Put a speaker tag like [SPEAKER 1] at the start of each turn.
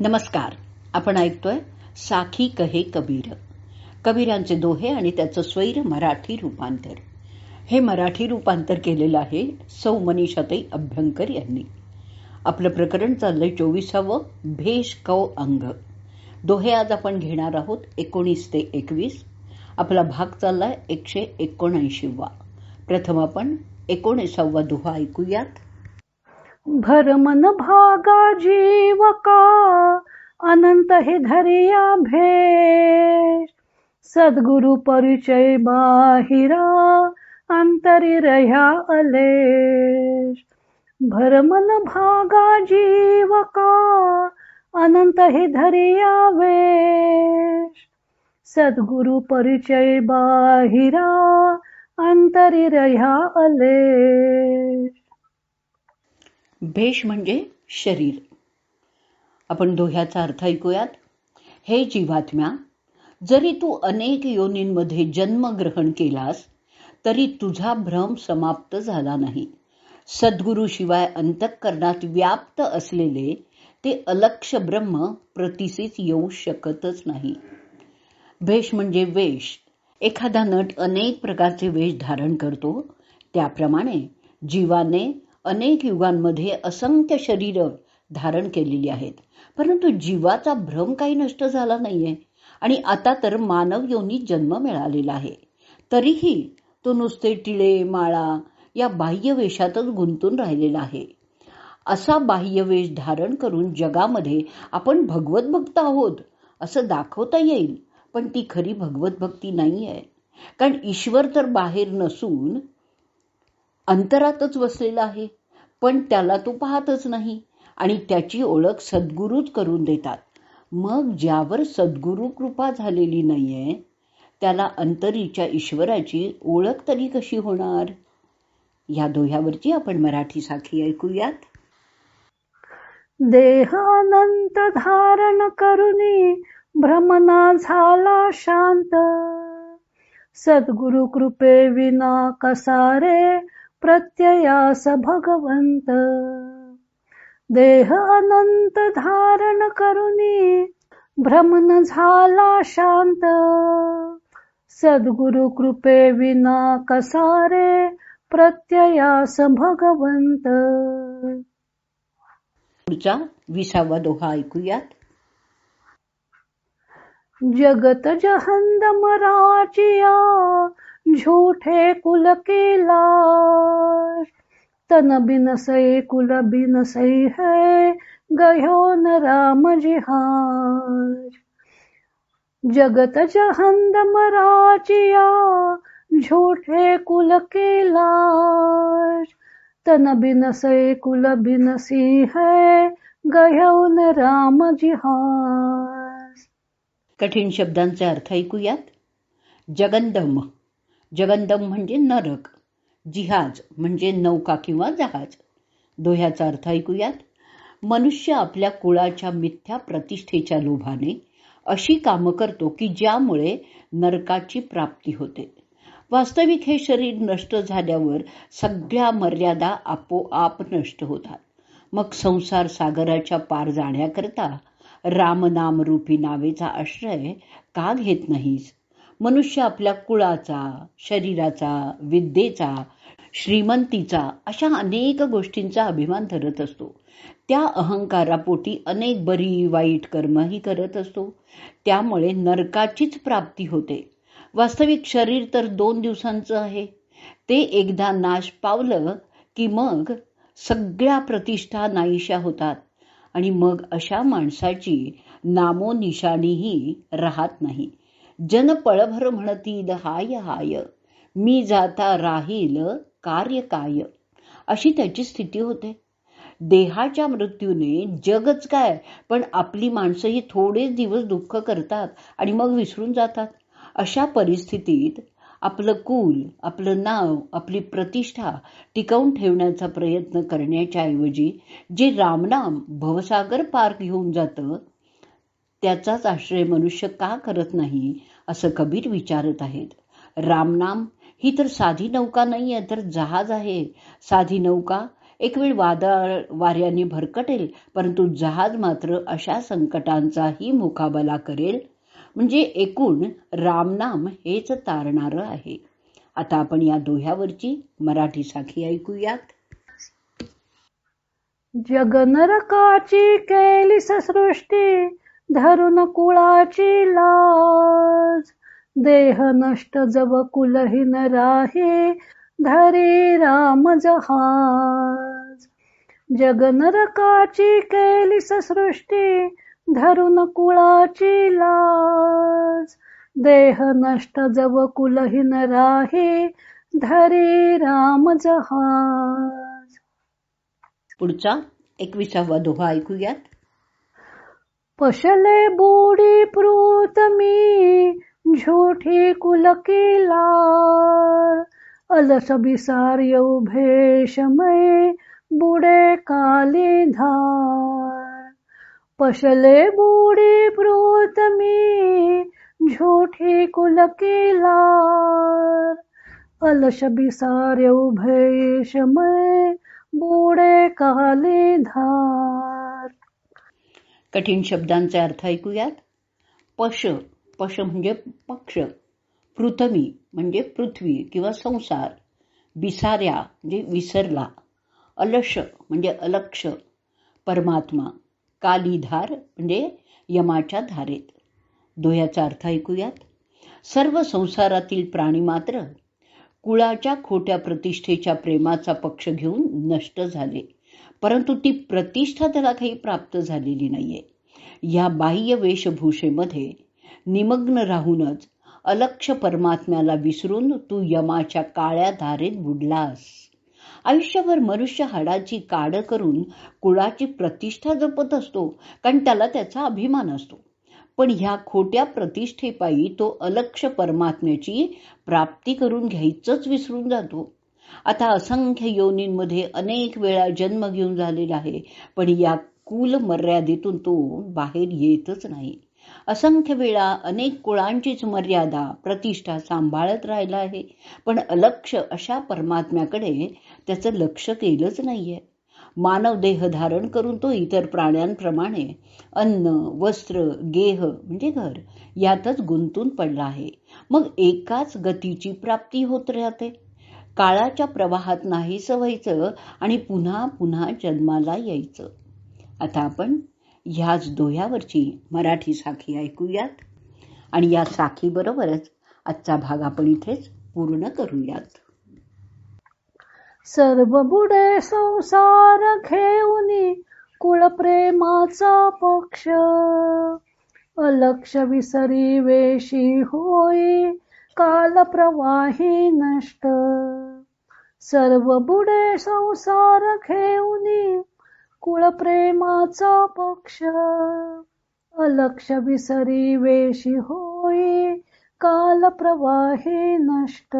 [SPEAKER 1] नमस्कार. आपण ऐकतोय साखी कहे कबीर. कबीरांचे दोहे आणि त्याचं स्वैर मराठी रूपांतर. हे मराठी रूपांतर केलेलं आहे सौ मनीषाताई अभ्यंकर यांनी. आपलं प्रकरण चाललंय चोवीसावं भेष कौ अंग. दोहे आज आपण घेणार आहोत एकोणीस ते एकवीस. आपला भाग चाललाय एकशे एकोणऐंशीवा. प्रथम आपण एकोणीसावा दोहा ऐकूयात.
[SPEAKER 2] भरमन भागा जीवका अनंत हे धरिया भेष। सद्गुरु परिचय बाहिरा अंतरी रह्या अलेश भरमन भागा जीवका अनंत हे धरिया वेश सद्गुरु परिचय बाहिरा अंतरी रह्या अलेश
[SPEAKER 1] भेष म्हणजे शरीर. आपण दोह्याचा अर्थ ऐकूयात. हे जीवात्म्या जरी तू अनेक योनींमध्ये जन्म ग्रहण केलास तरी तुझा भ्रम समाप्त झाला नाही. सद्गुरूशिवाय अंतःकरणात व्याप्त असलेले ते अलक्ष ब्रह्म प्रतिसीत येऊ शकतच नाही. भेष म्हणजे वेश एखादा नट अनेक प्रकारचे वेश धारण करतो. त्याप्रमाणे जीवाने अनेक युगांमध्ये असंख्य शरीर धारण केलेली आहेत. परंतु जीवाचा भ्रम काही नष्ट झाला नाहीये. आणि आता तर मानव योनी जन्म मिळालेला आहे. तरीही तो नुसते टिळे माळा या बाह्य वेशातच गुंतून राहिलेला आहे. असा बाह्य वेश धारण करून जगामध्ये आपण भगवत भक्त आहोत असं दाखवता येईल. पण ती खरी भगवत भक्ती नाही आहे कारण ईश्वर तर बाहेर नसून अंतरातच वसलेला आहे पण त्याला तो पाहतच नाही आणि त्याची ओळख सद्गुरूच करून देतात. मग ज्यावर सद्गुरू कृपा झालेली नाहीये त्याला अंतरीच्या ईश्वराची ओळख तरी कशी होणार? या दोह्यावरची आपण मराठी साखी ऐकूयात.
[SPEAKER 2] देहानंत धारण करुनी भ्रमना झाला शांत. सद्गुरु कृपे विना कसारे प्रत्ययास भगवंत. देह अनंत धारण करुनी भ्रमन झाला शांत. सद्गुरु कृपे विना कसारे प्रत्ययास भगवंत.
[SPEAKER 1] पुढचा विसावा दोहा ऐकूयात.
[SPEAKER 2] जगत जहंद मराचिया झूठे कुल केला तन बिन सई कुल बिन सई है गयो न राम जिहार जगत जहंद मराचिया झूठे कुल केला तन बिन सई कुल बिन सी है गयो न राम जिहार
[SPEAKER 1] कठीण शब्दांचे अर्थ ऐकूयात. जगंदम जगंदम म्हणजे नरक जिहाज म्हणजे नौका किंवा जहाज. दोह्याचा अर्थ ऐकूयात. मनुष्य आपल्या कुळाच्या मिथ्या प्रतिष्ठेच्या लोभाने अशी कामं करतो की ज्यामुळे नरकाची प्राप्ती होते. वास्तविक हे शरीर नष्ट झाल्यावर सगळ्या मर्यादा आपोआप नष्ट होतात. मग संसार सागराच्या पार जाण्याकरता रामनामरूपी नावेचा आश्रय का घेत नाहीस? मनुष्य आपल्या कुळाचा शरीराचा विद्येचा श्रीमंतीचा अशा अनेक गोष्टींचा अभिमान धरत असतो. त्या अहंकारापोटी अनेक बरी वाईट कर्मही करत असतो. त्यामुळे नरकाचीच प्राप्ती होते. वास्तविक शरीर तर दोन दिवसांचं आहे. ते एकदा नाश पावलं की मग सगळ्या प्रतिष्ठा नाहीशा होतात आणि मग अशा माणसाची नामोनिशाणीही राहत नाही. जन पळभर म्हणतील हाय हाय. मी जाता राहील कार्य काय? अशी त्याची स्थिती होते. देहाच्या मृत्यूने जगच काय? पण आपली माणसंही थोडेच दिवस दुःख करतात आणि मग विसरून जातात. अशा परिस्थितीत आपलं कुल आपलं नाव आपली प्रतिष्ठा टिकवून ठेवण्याचा प्रयत्न करण्याच्या ऐवजी जे रामनाम भवसागर पार घेऊन जातं त्याचाच आश्रय मनुष्य का करत नाही असं कबीर विचारत आहेत. रामनाम ही तर साधी नौका नाही आहे तर जहाज आहे. साधी नौका एक वेळ वादळ वाऱ्याने भरकटेल परंतु जहाज मात्र अशा संकटांचाही मुकाबला करेल. म्हणजे एकूण रामनाम हेच तारणार आहे. आता आपण या दोह्यावरची मराठी साखी ऐकूयात.
[SPEAKER 2] जगनरकाची केली सृष्टी धरून कुळाची लाज. देह नष्ट जव कुलहीन राही. धरी राम जहाज. जगनरकाची केली सृष्टी. धरून कुळाची लाज. देह नष्ट जव कुलहीन राही. धरी राम जहाज.
[SPEAKER 1] पुढचा एकविसावा दोहा ऐकूयात.
[SPEAKER 2] पशले बोडी प्रूत मी झोठी कुल अलस बिसार उभेशमय बुडे काली धार. पशले बूढ़ी प्रूत मी झोठी कुल की अलस बिसार उभेशमय बुडे काली धार.
[SPEAKER 1] कठीण शब्दांचे अर्थ ऐकूयात. पश पश म्हणजे पक्ष. पृथ्वी म्हणजे पृथ्वी किंवा संसार. बिसाऱ्या म्हणजे विसरला. अलश म्हणजे अलक्ष. परमात्मा कालीधार म्हणजे यमाच्या धारेत. दोह्याचा अर्थ ऐकूयात. सर्व संसारातील प्राणी मात्र कुळाच्या खोट्या प्रतिष्ठेच्या प्रेमाचा पक्ष घेऊन नष्ट झाले. परंतु ती प्रतिष्ठा त्याला काही प्राप्त झालेली नाहीये. या बाह्य वेशभूषेमध्ये निमग्न राहूनच अलक्ष परमात्म्याला विसरून तू यमाच्या काळ्या धारेत बुडलास. आयुष्यभर मनुष्य हाडाची काड करून कुळाची प्रतिष्ठा जपत असतो कारण त्याला त्याचा अभिमान असतो. पण ह्या खोट्या प्रतिष्ठेपायी तो अलक्ष परमात्म्याची प्राप्ती करून घ्यायचंच विसरून जातो. आता असंख्य योनींमध्ये अनेक वेळा जन्म घेऊन झालेला आहे पण या कुल मर्यादेतून तो बाहेर येतच नाही. असंख्य वेळा अनेक कुळांचीच मर्यादा प्रतिष्ठा सांभाळत राहिला आहे पण अलक्ष अशा परमात्म्याकडे त्याचं लक्ष केलंच नाहीये. मानव देह धारण करून तो इतर प्राण्यांप्रमाणे अन्न वस्त्र गेह म्हणजे घर यातच गुंतून पडला आहे. मग एकाच गतीची प्राप्ती होत राहते. काळाच्या प्रवाहात नाहीस व्हायचं आणि पुन्हा पुन्हा जन्माला यायचं. आता आपण ह्याच दोह्यावरची मराठी साखी ऐकूयात. आणि या साखीबरोबरच आजचा भाग आपण इथेच पूर्ण करूयात.
[SPEAKER 2] सर्व बुडे संसार घेऊनी कुळप्रेमाचा पक्ष. अलक्ष विसरी वेशी होई कालप्रवाही नष्ट. सर्व बुडे संसार घेऊनी कुळ प्रेमाचा पक्ष. अलक्ष विसरी वेशी होई काल प्रवाही नष्ट.